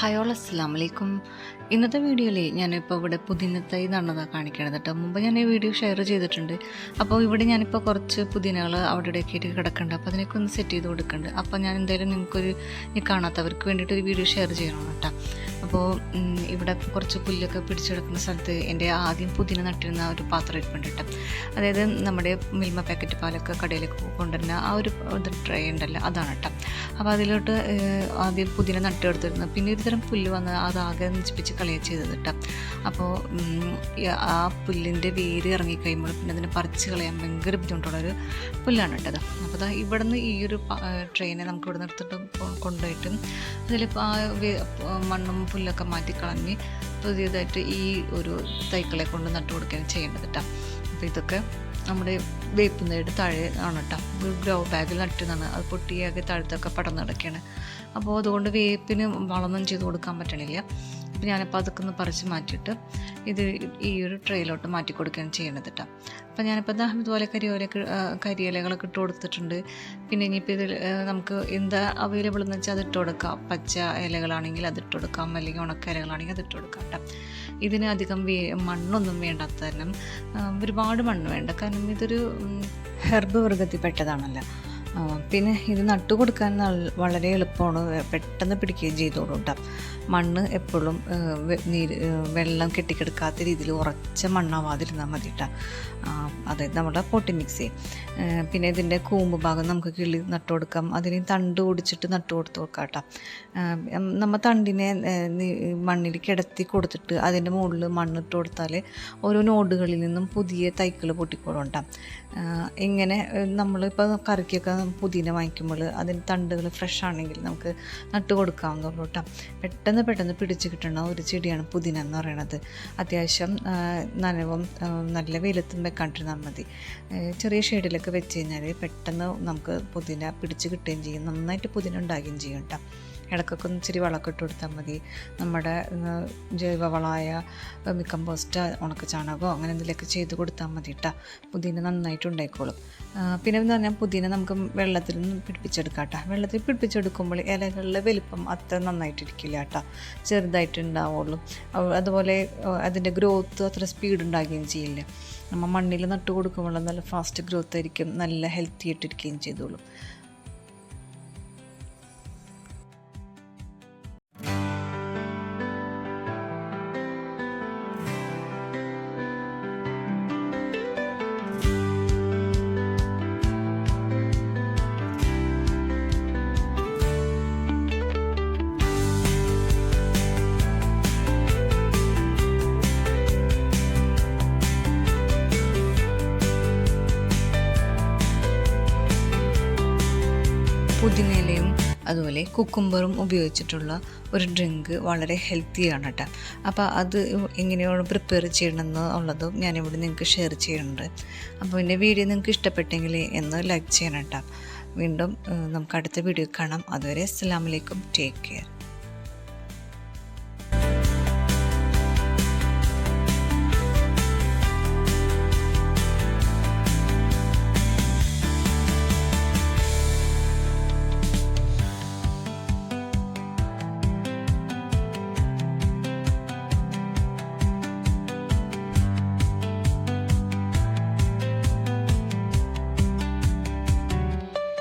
Hi all അസ്സാം വലൈക്കും ഇന്നത്തെ വീഡിയോയിൽ ഞാനിപ്പോൾ ഇവിടെ പുതിന തൈ നടന്നതാണ് കാണിക്കണത് കേട്ടോ മുമ്പ് ഞാൻ ഈ വീഡിയോ ഷെയർ ചെയ്തിട്ടുണ്ട്. അപ്പോൾ ഇവിടെ ഞാനിപ്പോൾ കുറച്ച് പുതിനകൾ അവിടെ ഇവിടെയൊക്കെ ആയിട്ട് കിടക്കുന്നുണ്ട് അപ്പോൾ അതിനൊക്കെ ഒന്ന് സെറ്റ് ചെയ്ത് കൊടുക്കുന്നുണ്ട് അപ്പോൾ ഞാൻ എന്തായാലും നിങ്ങൾക്കൊരു കാണാത്തവർക്ക് വേണ്ടിയിട്ട് ഒരു വീഡിയോ ഷെയർ ചെയ്യണം കേട്ടോ അപ്പോൾ ഇവിടെ കുറച്ച് പുല്ലൊക്കെ പിടിച്ചെടുക്കുന്ന സ്ഥലത്ത് എന്റെ ആദ്യം പുതിന നട്ടിരുന്ന ഒരു പാത്രം ഇരിപ്പുണ്ട് കേട്ടോ. അതായത് നമ്മുടെ മിൽമ പാക്കറ്റ് പാലൊക്കെ കടയിലേക്ക് കൊണ്ടുവരുന്ന ആ ഒരു ട്രേ ഉണ്ടല്ലോ അതാണ് കേട്ടോ. അപ്പോൾ അതിലോട്ട് ആദ്യം പുതിന നട്ടെടുത്തിരുന്നു പിന്നെ ഒരു തരം പുല്ല് വന്ന് അതാകെ നശിപ്പിച്ച് കളയുക ചെയ്തത് കേട്ടോ. അപ്പോൾ ആ പുല്ലിന്റെ വേര് ഇറങ്ങിക്കഴിയുമ്പോൾ പിന്നെ അതിനെ പറിച്ച് കളയാൻ ഭയങ്കര ബുദ്ധിമുട്ടുള്ളൊരു പുല്ലാണ് കേട്ടത്. അപ്പോൾ അതാ ഇവിടെ നിന്ന് ഈ ഒരു ട്രെയിനെ നമുക്ക് ഇവിടെ നിർത്തിട്ട് കൊണ്ടുപോയിട്ട് ആ മണ്ണും പുല്ലൊക്കെ മാറ്റി കളഞ്ഞ് പുതിയതായിട്ട് ഈ ഒരു തൈക്കളെ കൊണ്ട് നട്ടു കൊടുക്കുകയാണ് ചെയ്യേണ്ടത് കേട്ടോ അപ്പോൾ ഇതൊക്കെ നമ്മുടെ വേപ്പുന്നതിന്റെ താഴെ ആണ് കേട്ടോ ഒരു ഗ്രോ ബാഗിൽ നട്ടുന്നതാണ് അത് പൊട്ടിയാകെ താഴത്തൊക്കെ പടർന്നു കിടക്കുകയാണ്. അപ്പോൾ അതുകൊണ്ട് വേപ്പിന് വളമൊന്നും ചെയ്ത് കൊടുക്കാൻ പറ്റണില്ല. അപ്പോൾ ഞാനിപ്പോൾ അതൊക്കെ ഒന്ന് പറിച്ച് മാറ്റിയിട്ട് ഇത് ഈ ഒരു ട്രെയിലോട്ട് മാറ്റി കൊടുക്കുകയാണ് ചെയ്യണത് കേട്ടോ അപ്പം ഞാനിപ്പോൾ ദാ ഇതുപോലെ കരിയോല കരിയിലകളൊക്കെ ഇട്ട് കൊടുത്തിട്ടുണ്ട്. പിന്നെ ഇനിയിപ്പോൾ ഇതിൽ നമുക്ക് എന്താ അവൈലബിൾ എന്ന് വെച്ചാൽ അത് ഇട്ട് കൊടുക്കാം. പച്ച ഇലകളാണെങ്കിൽ അത് ഇട്ട് കൊടുക്കാം. അല്ലെങ്കിൽ ഉണക്ക ഇലകളാണെങ്കിൽ അത് ഇട്ട് കൊടുക്കാം കേട്ടോ ഇതിന് അധികം വേ മണ്ണൊന്നും വേണ്ടാത്ത ഒരുപാട് മണ്ണ് വേണ്ട. കാരണം ഇതൊരു ഹെർബ് വർഗത്തിൽപ്പെട്ടതാണല്ലോ. പിന്നെ ഇത് നട്ടു കൊടുക്കാൻ വളരെ എളുപ്പമാണ്. പെട്ടെന്ന് പിടിക്കുകയും ചെയ്തോളൂ കേട്ടോ മണ്ണ് എപ്പോഴും നീര് വെള്ളം കെട്ടിക്കിടക്കാത്ത രീതിയിൽ ഉറച്ച മണ്ണാവാതിരുന്നാൽ മതി കേട്ടോ അതായത് നമ്മുടെ പൊട്ടി മിക്സ്. ചെയ്യും പിന്നെ ഇതിന്റെ കൂമ്പ് ഭാഗം നമുക്ക് കിളി നട്ടു കൊടുക്കാം. അതിന് തണ്ട് ഓടിച്ചിട്ട് നട്ടു കൊടുത്ത് കൊടുക്കാം കേട്ടോ നമ്മൾ തണ്ടിനെ മണ്ണിൽ കിടത്തി കൊടുത്തിട്ട് അതിന്റെ മുകളിൽ മണ്ണിട്ട് കൊടുത്താൽ ഓരോ നോഡുകളിൽ നിന്നും പുതിയ തൈക്കൾ പൊട്ടിക്കോളും കേട്ടോ ഇങ്ങനെ നമ്മളിപ്പോൾ കറിക്കൊക്കെ പുതിന വാങ്ങിക്കുമ്പോൾ അതിന് തണ്ടുകൾ ഫ്രഷ് ആണെങ്കിൽ നമുക്ക് നട്ട് കൊടുക്കാവുന്നുള്ളൂ കേട്ടോ. പെട്ടെന്ന് പെട്ടെന്ന് പിടിച്ച് കിട്ടുന്ന ഒരു ചെടിയാണ് പുതിന എന്ന് പറയുന്നത് അത്യാവശ്യം നനവും നല്ല വെയിലത്തും വെക്കാണ്ടിരുന്നാൽ മതി. ചെറിയ ഷെയ്ഡിലൊക്കെ വെച്ച് കഴിഞ്ഞാൽ പെട്ടെന്ന് നമുക്ക് പുതിന പിടിച്ച് കിട്ടുകയും ചെയ്യും. നന്നായിട്ട് പുതിന ഉണ്ടാകുകയും ചെയ്യും കേട്ടോ. ഇടയ്ക്കൊക്കെ ഒന്ന് ഇച്ചിരി വളമൊക്കെ കൊടുത്താൽ മതി. നമ്മുടെ ജൈവവളമായ മിക്കമ്പോസ്റ്റ് ഉണക്ക ചാണകമോ അങ്ങനെ എന്തെങ്കിലുമൊക്കെ ചെയ്ത് കൊടുത്താൽ മതി കേട്ടോ പുതിന നന്നായിട്ട് ഉണ്ടായിക്കോളും. പിന്നെ എന്ന് പറഞ്ഞാൽ പുതിന നമുക്ക് വെള്ളത്തിൽ നിന്ന് പിടിപ്പിച്ചെടുക്കാം കേട്ടോ വെള്ളത്തിൽ പിടിപ്പിച്ചെടുക്കുമ്പോൾ ഇലകളുടെ വലിപ്പം അത്ര നന്നായിട്ടിരിക്കില്ല കേട്ടോ ചെറുതായിട്ട് ഉണ്ടാവുള്ളൂ അതുപോലെ അതിന്റെ ഗ്രോത്ത് അത്ര സ്പീഡ് ഉണ്ടാകുകയും ചെയ്യില്ല. നമ്മൾ മണ്ണിൽ നട്ടു കൊടുക്കുമ്പോൾ നല്ല ഫാസ്റ്റ് ഗ്രോത്ത് ആയിരിക്കും നല്ല ഹെൽത്തി ആയിട്ടിരിക്കുകയും ചെയ്തോളും. പുതിനയിലയും അതുപോലെ കുക്കുംബറും ഉപയോഗിച്ചിട്ടുള്ള ഒരു ഡ്രിങ്ക് വളരെ ഹെൽത്തിയാണ് കേട്ടോ അപ്പോൾ അത് എങ്ങനെയാണ് പ്രിപ്പയർ ചെയ്യണമെന്ന് ഉള്ളതും ഞാനിവിടെ നിങ്ങൾക്ക് ഷെയർ ചെയ്യുന്നുണ്ട്. അപ്പോൾ എന്റെ വീഡിയോ നിങ്ങൾക്ക് ഇഷ്ടപ്പെട്ടെങ്കിൽ എന്ന് ലൈക്ക് ചെയ്യണം കേട്ടോ വീണ്ടും നമുക്ക് അടുത്ത വീഡിയോ കാണാം. അതുവരെ അസ്സാം വലൈക്കും ടേക്ക് കെയർ